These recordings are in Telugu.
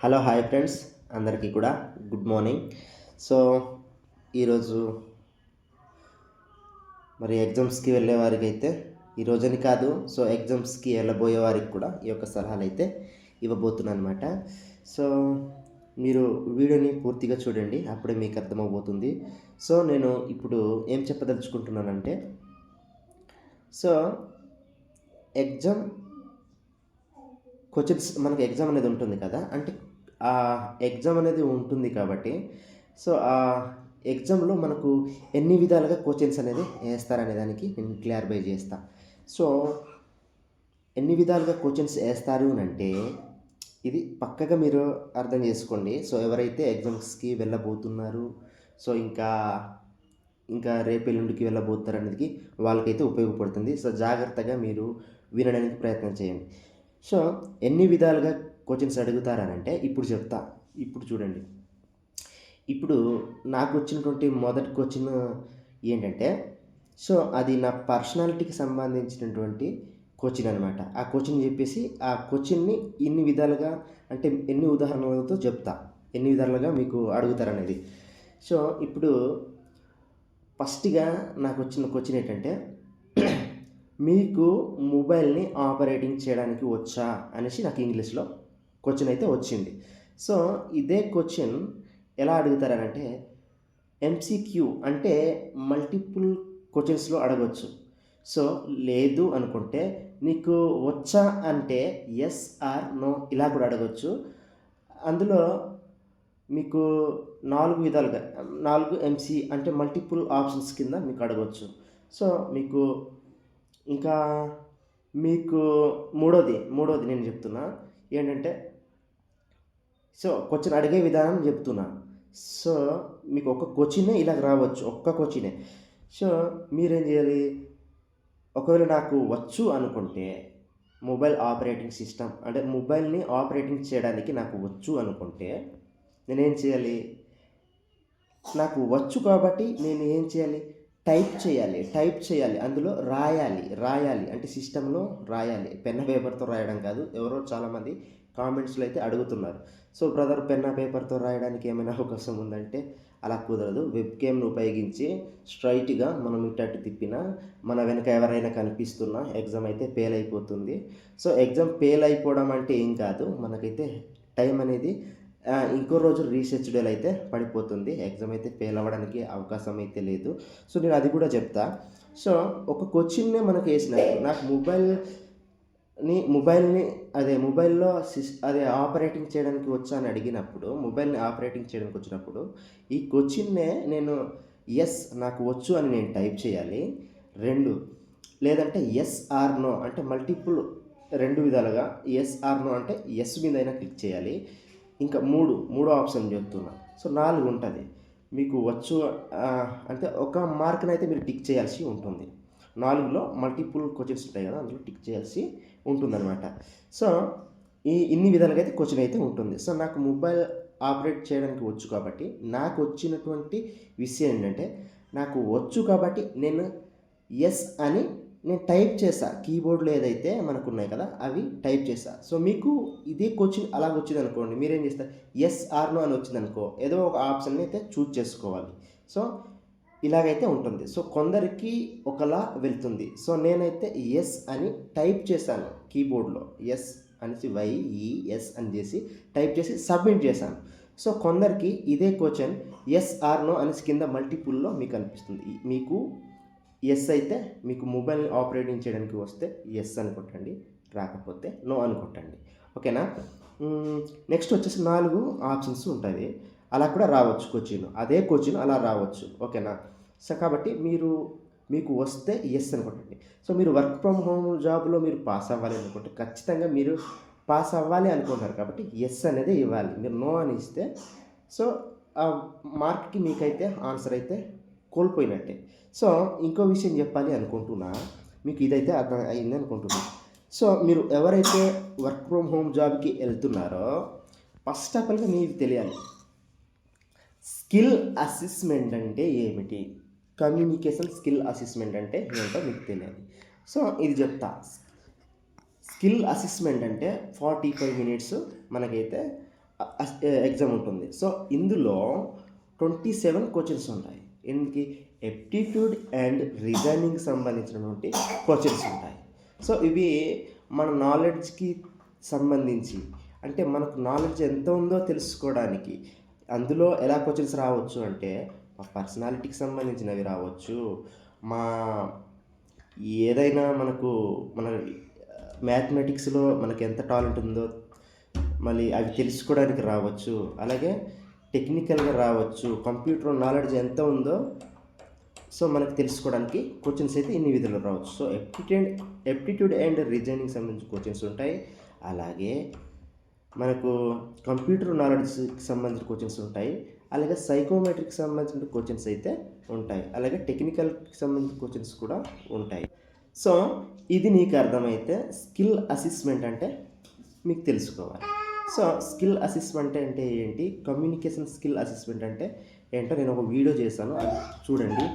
Hello hi friends. అందరికీ కూడా గుడ్ మార్నింగ్. సో ఈరోజు మరి ఎగ్జామ్స్కి వెళ్ళే వారికి అయితే ఈరోజని కాదు సో ఎగ్జామ్స్కి వెళ్ళబోయే వారికి కూడా ఈ యొక్క సలహాలు అయితే ఇవ్వబోతున్నాను అనమాట సో మీరు వీడియోని పూర్తిగా చూడండి అప్పుడే మీకు అర్థమవబోతుంది సో నేను ఇప్పుడు ఏం చెప్పదలుచుకుంటున్నానంటే సో ఎగ్జామ్ క్వశ్చన్స్ మనకి ఎగ్జామ్ అనేది ఉంటుంది కదా అంటే ఆ ఎగ్జామ్ అనేది ఉంటుంది కాబట్టి. సో ఆ ఎగ్జామ్లో మనకు ఎన్ని విధాలుగా క్వశ్చన్స్ అనేది వేస్తారనే దానికి నేను క్లారిఫై చేస్తా. సో ఎన్ని విధాలుగా క్వశ్చన్స్ వేస్తారు అని అంటే ఇది పక్కగా మీరు అర్థం చేసుకోండి. సో ఎవరైతే ఎగ్జామ్స్కి వెళ్ళబోతున్నారు సో ఇంకా ఇంకా రేపు ఎల్లుండికి వెళ్ళబోతారు అనేది వాళ్ళకైతే ఉపయోగపడుతుంది. సో జాగ్రత్తగా మీరు వినడానికి ప్రయత్నం చేయండి. సో ఎన్ని విధాలుగా క్వశ్చన్స్ అడుగుతారనంటే ఇప్పుడు చెప్తా. ఇప్పుడు చూడండి. ఇప్పుడు నాకు వచ్చినటువంటి మొదటి క్వశ్చన్ ఏంటంటే సో అది నా పర్సనాలిటీకి సంబంధించినటువంటి క్వశ్చన్ అనమాట ఆ క్వశ్చన్ చెప్పేసి ఆ క్వశ్చన్ని ఇన్ని విధాలుగా అంటే ఎన్ని ఉదాహరణలతో చెప్తా. ఎన్ని విధాలుగా మీకు అడుగుతారనేది. సో ఇప్పుడు ఫస్ట్గా నాకు వచ్చిన క్వశ్చన్ ఏంటంటే మీకు మొబైల్ని ఆపరేటింగ్ చేయడానికి వచ్చా అనేసి నాకు ఇంగ్లీష్లో క్వశ్చన్ అయితే వచ్చింది. సో ఇదే క్వశ్చన్ ఎలా అడుగుతారనంటే ఎంసీక్యూ అంటే మల్టిపుల్ క్వశ్చన్స్లో అడగవచ్చు సో లేదు అనుకుంటే నీకు వచ్చా అంటే ఎస్ ఆర్ నో ఇలా కూడా అడగవచ్చు అందులో మీకు నాలుగు విధాలుగా నాలుగు ఎంసీ అంటే మల్టిపుల్ ఆప్షన్స్ కింద మీకు అడగవచ్చు సో మీకు ఇంకా మీకు మూడోది మూడోది నేను చెప్తున్నా. ఏంటంటే సో క్వశ్చన్ అడిగే విధానం చెప్తున్నా. సో మీకు ఒక క్వశ్చనే ఇలా రావచ్చు ఒక్క క్వశ్చనే సో మీరేం చేయాలి? ఒకవేళ నాకు వచ్చు అనుకుంటే మొబైల్ ఆపరేటింగ్ సిస్టమ్ అంటే మొబైల్ని ఆపరేటింగ్ చేయడానికి నాకు వచ్చు అనుకుంటే నేనేం చేయాలి? నాకు వచ్చు కాబట్టి నేను ఏం చేయాలి? టైప్ చేయాలి టైప్ చేయాలి అందులో రాయాలి రాయాలి. అంటే సిస్టంలో రాయాలి. పెన్న పేపర్తో రాయడం కాదు. ఎవరో చాలామంది కామెంట్స్లో అయితే అడుగుతున్నారు. సో బ్రదర్ పెన్న పేపర్తో రాయడానికి ఏమైనా అవకాశం ఉందంటే అలా కుదరదు. వెబ్ గేమ్ను ఉపయోగించి స్ట్రైట్గా మనం ఇట్టట్టు తిప్పినా మన వెనక ఎవరైనా కనిపిస్తున్నా ఎగ్జామ్ అయితే ఫెయిల్ అయిపోతుంది. సో ఎగ్జామ్ ఫెయిల్ అయిపోవడం అంటే ఏం కాదు. మనకైతే టైం అనేది ఇంకో రోజు రీసెర్చ్ అయితే పడిపోతుంది. ఎగ్జామ్ అయితే ఫెయిల్ అవ్వడానికి అవకాశం అయితే లేదు. సో నేను అది కూడా చెప్తా. సో ఒక క్వశ్చన్నే మనకు వేసిన. నాకు మొబైల్ని మొబైల్ని అదే మొబైల్లో సిస్ అదే ఆపరేటింగ్ చేయడానికి వచ్చా అని అడిగినప్పుడు మొబైల్ని ఆపరేటింగ్ చేయడానికి వచ్చినప్పుడు ఈ క్వశ్చన్నే నేను ఎస్ నాకు వచ్చు అని నేను టైప్ చేయాలి. రెండు లేదంటే ఎస్ ఆర్ నో అంటే మల్టిపుల్ రెండు విధాలుగా ఎస్ ఆర్ నో అంటే ఎస్ మీద అయినా క్లిక్ చేయాలి. ఇంకా మూడు మూడో ఆప్షన్ చెప్తున్నా. సో నాలుగు ఉంటుంది. మీకు వచ్చు అంటే ఒక మార్క్ని అయితే మీరు టిక్ చేయాల్సి ఉంటుంది. నాలుగులో మల్టిపుల్ క్వశ్చన్స్ ఉంటాయి కదా అందులో టిక్ చేయాల్సి ఉంటుందన్నమాట. సో ఈ ఇన్ని విధాలుగా అయితే క్వశ్చన్ అయితే ఉంటుంది. సో నాకు మొబైల్ ఆపరేట్ చేయడానికి వచ్చు కాబట్టి నాకు వచ్చినటువంటి విషయం ఏంటంటే నాకు వచ్చు కాబట్టి నేను ఎస్ అని నేను టైప్ చేసా కీబోర్డ్లో ఏదైతే మనకు ఉన్నాయి కదా అవి టైప్ చేసా. సో మీకు ఇదే క్వశ్చన్ అలాగ వచ్చింది అనుకోండి మీరేం చేస్తారు? ఎస్ ఆర్నో అని వచ్చింది అనుకో ఏదో ఒక ఆప్షన్ అయితే చూజ్ చేసుకోవాలి. సో ఇలాగైతే ఉంటుంది. సో కొందరికి ఒకలా వెళ్తుంది. సో నేనైతే ఎస్ అని టైప్ చేశాను కీబోర్డ్లో. ఎస్ అనేసి వైఈఎస్ అని చేసి టైప్ చేసి సబ్మిట్ చేశాను. సో కొందరికి ఇదే క్వశ్చన్ ఎస్ ఆర్నో అనేసి కింద మల్టిపుల్లో మీకు అనిపిస్తుంది. మీకు ఎస్ అయితే మీకు మొబైల్ని ఆపరేటింగ్ చేయడానికి వస్తే ఎస్ అని కొట్టండి రాకపోతే నో అని కొట్టండి. ఓకేనా నెక్స్ట్ వచ్చేసి నాలుగు ఆప్షన్స్ ఉంటుంది అలా కూడా రావచ్చు కోచింగ్ అదే కోచింగ్ అలా రావచ్చు. ఓకేనా సో కాబట్టి మీరు మీకు వస్తే ఎస్ అనుకుంటండి సో మీరు వర్క్ ఫ్రమ్ హోమ్ జాబ్లో మీరు పాస్ అవ్వాలి అనుకుంటే ఖచ్చితంగా మీరు పాస్ అవ్వాలి అనుకుంటారు కాబట్టి ఎస్ అనేది ఇవ్వాలి. మీరు నో అని ఇస్తే సో ఆ మార్క్కి మీకైతే ఆన్సర్ అయితే కోల్పోయినట్టే. సో ఇంకో విషయం చెప్పాలి అనుకుంటున్నా. మీకు ఇదైతే అర్థం అయింది అనుకుంటున్నా. సో మీరు ఎవరైతే వర్క్ ఫ్రమ్ హోమ్ జాబ్కి వెళ్తున్నారో ఫస్ట్ ఆఫ్ ఆల్గా మీకు తెలియాలి. స్కిల్ అసెస్మెంట్ అంటే ఏమిటి? కమ్యూనికేషన్ స్కిల్ అసెస్మెంట్ అంటే ఏంటో మీకు తెలియాలి. సో ఇది చెప్తా. స్కిల్ అసెస్మెంట్ అంటే ఫార్టీ ఫైవ్ మినిట్స్ మనకైతే ఎగ్జామ్ ఉంటుంది. సో ఇందులో ట్వంటీ సెవెన్ క్వశ్చన్స్ ఉంటాయి. ఎందుకు? ఎప్టిట్యూడ్ అండ్ రీజనింగ్ సంబంధించినటువంటి క్వశ్చన్స్ ఉంటాయి. సో ఇవి మన నాలెడ్జ్కి సంబంధించి అంటే మనకు నాలెడ్జ్ ఎంత ఉందో తెలుసుకోవడానికి అందులో ఎలా క్వశ్చన్స్ రావచ్చు అంటే మా పర్సనాలిటీకి సంబంధించినవి రావచ్చు. మా ఏదైనా మనకు మన మ్యాథమెటిక్స్లో మనకు ఎంత టాలెంట్ ఉందో మళ్ళీ అవి తెలుసుకోవడానికి రావచ్చు. అలాగే టెక్నికల్గా రావచ్చు కంప్యూటర్ నాలెడ్జ్ ఎంత ఉందో సో మనకు తెలుసుకోవడానికి క్వశ్చన్స్ అయితే ఇన్ని విధులు రావచ్చు. So aptitude aptitude and reasoning సంబంధించిన క్వశ్చన్స్ ఉంటాయి. అలాగే మనకు కంప్యూటర్ నాలెడ్జ్కి సంబంధించిన క్వశ్చన్స్ ఉంటాయి. అలాగే సైకోమెట్రిక్ సంబంధించిన క్వశ్చన్స్ అయితే ఉంటాయి. అలాగే టెక్నికల్కి సంబంధించిన క్వశ్చన్స్ కూడా ఉంటాయి. సో ఇది నీకు అర్థమైతే స్కిల్ అసెస్మెంట్ అంటే మీకు తెలుసుకోవాలి. సో స్కిల్ అసెస్మెంట్ అంటే ఏంటి? కమ్యూనికేషన్ స్కిల్ అసెస్మెంట్ అంటే ఏంటో నేను ఒక వీడియో చేశాను అది చూడండి.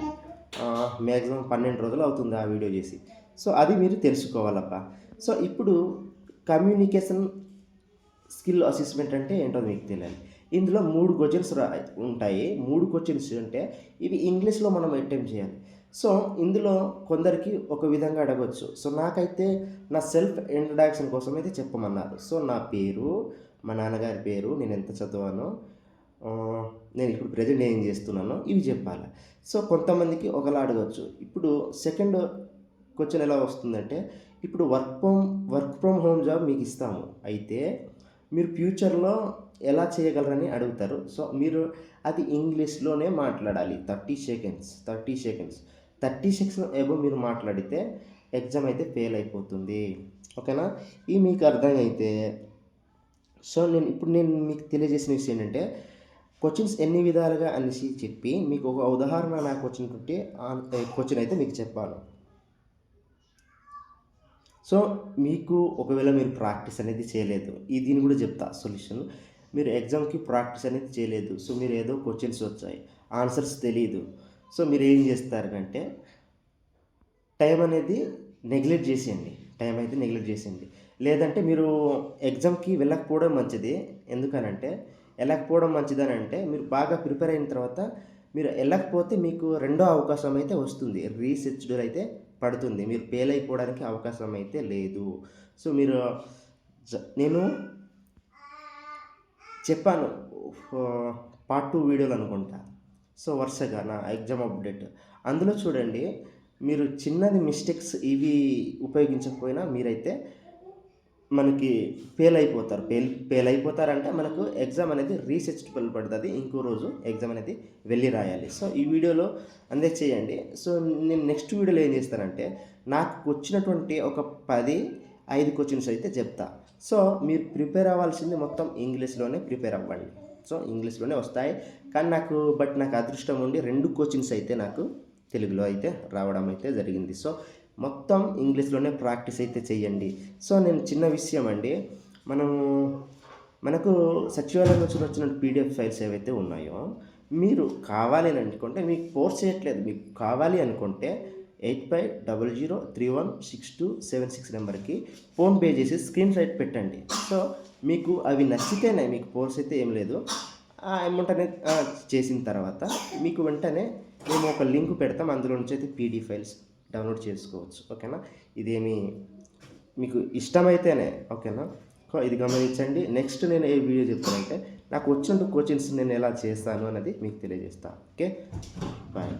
మ్యాక్సిమం పన్నెండు రోజులు అవుతుంది ఆ వీడియో చేసి. సో అది మీరు తెలుసుకోవాలబ్బా. సో ఇప్పుడు కమ్యూనికేషన్ స్కిల్ అసెస్మెంట్ అంటే ఏంటో మీకు తెలియాలి. ఇందులో మూడు క్వశ్చన్స్ రా ఉంటాయి. మూడు క్వశ్చన్స్ అంటే ఇవి ఇంగ్లీష్లో మనం అటెంప్ట్ చేయాలి. సో ఇందులో కొందరికి ఒక విధంగా అడగవచ్చు సో నాకైతే నా సెల్ఫ్ ఇంట్రడక్షన్ కోసం అయితే చెప్పమన్నారు. సో నా పేరు మా నాన్నగారి పేరు నేను ఎంత చదివానో నేను ఇప్పుడు ప్రజెంట్ ఏం చేస్తున్నానో ఇవి చెప్పాలి. సో కొంతమందికి ఒకలా అడగవచ్చు ఇప్పుడు సెకండ్ క్వశ్చన్ ఎలా వస్తుందంటే ఇప్పుడు work from work from home job మీకు ఇస్తాము. అయితే మీరు ఫ్యూచర్లో ఎలా చేయగలరని అడుగుతారు. సో మీరు అది ఇంగ్లీష్లోనే మాట్లాడాలి. Thirty seconds thirty seconds. Thirty seconds ఏవో మీరు మాట్లాడితే ఎగ్జామ్ అయితే ఫెయిల్ అయిపోతుంది. ఓకేనా? ఈ మీకు అర్థమైతే సో నేను ఇప్పుడు నేను మీకు తెలియజేసిన విషయం ఏంటంటే క్వశ్చన్స్ ఎన్ని విధాలుగా అనేసి చెప్పి మీకు ఒక ఉదాహరణ నాకు వచ్చినటువంటి క్వశ్చన్ అయితే మీకు చెప్పాను సో మీకు ఒకవేళ మీరు ప్రాక్టీస్ అనేది చేయలేదు ఈ దీన్ని కూడా చెప్తా సొల్యూషన్ మీరు ఎగ్జామ్కి ప్రాక్టీస్ అనేది చేయలేదు సో మీరు ఏదో క్వశ్చన్స్ వచ్చాయి ఆన్సర్స్ తెలియదు సో మీరు ఏం చేస్తారంటే టైం అనేది నెగ్లెక్ట్ చేసేయండి. టైం అయితే నెగ్లెక్ట్ చేసింది. లేదంటే మీరు ఎగ్జామ్కి వెళ్ళకపోవడం మంచిది. ఎందుకనంటే వెళ్ళకపోవడం మంచిదని అంటే మీరు బాగా ప్రిపేర్ అయిన తర్వాత మీరు వెళ్ళకపోతే మీకు రెండో అవకాశం అయితే వస్తుంది. రీసెర్చ్డ్ అయితే పడుతుంది. మీరు ఫెయిల్ అయిపోవడానికి అవకాశం అయితే లేదు. సో మీరు జ- నేను చెప్పాను. పార్ట్ టూ వీడియోలు అనుకుంటా. సో వరుసగా నా ఎగ్జామ్ అప్డేట్. అందులో చూడండి మీరు చిన్నది మిస్టేక్స్ ఇవి ఉపయోగించకపోయినా మీరైతే మనకి ఫెయిల్ అయిపోతారు. ఫెయిల్ ఫెయిల్ అయిపోతారంటే మనకు ఎగ్జామ్ అనేది రీసెర్చ్ పడుతుంది ఇంకో రోజు ఎగ్జామ్ అనేది వెళ్ళి రాయాలి. సో ఈ వీడియోలో అందే చేయండి. సో నేను నెక్స్ట్ వీడియోలో ఏం చేస్తానంటే నాకు వచ్చినటువంటి ఒక పది ఐదు క్వశ్చన్స్ అయితే చెప్తా. సో మీరు ప్రిపేర్ అవ్వాల్సింది మొత్తం ఇంగ్లీష్లోనే ప్రిపేర్ అవ్వండి. సో ఇంగ్లీష్లోనే వస్తాయి. కానీ నాకు బట్ నాకు అదృష్టం ఉండి రెండు కోచింగ్స్ అయితే నాకు తెలుగులో అయితే రావడం అయితే జరిగింది. సో మొత్తం ఇంగ్లీష్లోనే ప్రాక్టీస్ అయితే చేయండి. సో నేను చిన్న విషయం అండి. మనము మనకు సచివాలయం నుంచి వచ్చిన పీడిఎఫ్ ఫైల్స్ ఏవైతే ఉన్నాయో మీరు కావాలి అని అనుకుంటే మీకు ఫోర్స్ చేయట్లేదు మీకు కావాలి అనుకుంటే eight five double zero three one six two seven six నెంబర్కి ఫోన్పే చేసి స్క్రీన్ షాట్ పెట్టండి. సో మీకు అవి నచ్చితేనే మీకు ఫోర్స్ అయితే ఏం లేదు. ఆ అమౌంట్ అనేది చేసిన తర్వాత మీకు వెంటనే మేము ఒక లింక్ పెడతాం. అందులో నుంచి అయితే పీడీ ఫైల్స్ డౌన్లోడ్ చేసుకోవచ్చు. ఓకేనా? ఇదేమి మీకు ఇష్టమైతేనే ఓకేనా? సో ఇది గమనించండి. నెక్స్ట్ నేను ఏ వీడియో చెప్తానంటే నాకు వచ్చిన కోచింగ్స్ నేను ఎలా చేస్తాను అనేది మీకు తెలియజేస్తాను ఓకే? బాయ్.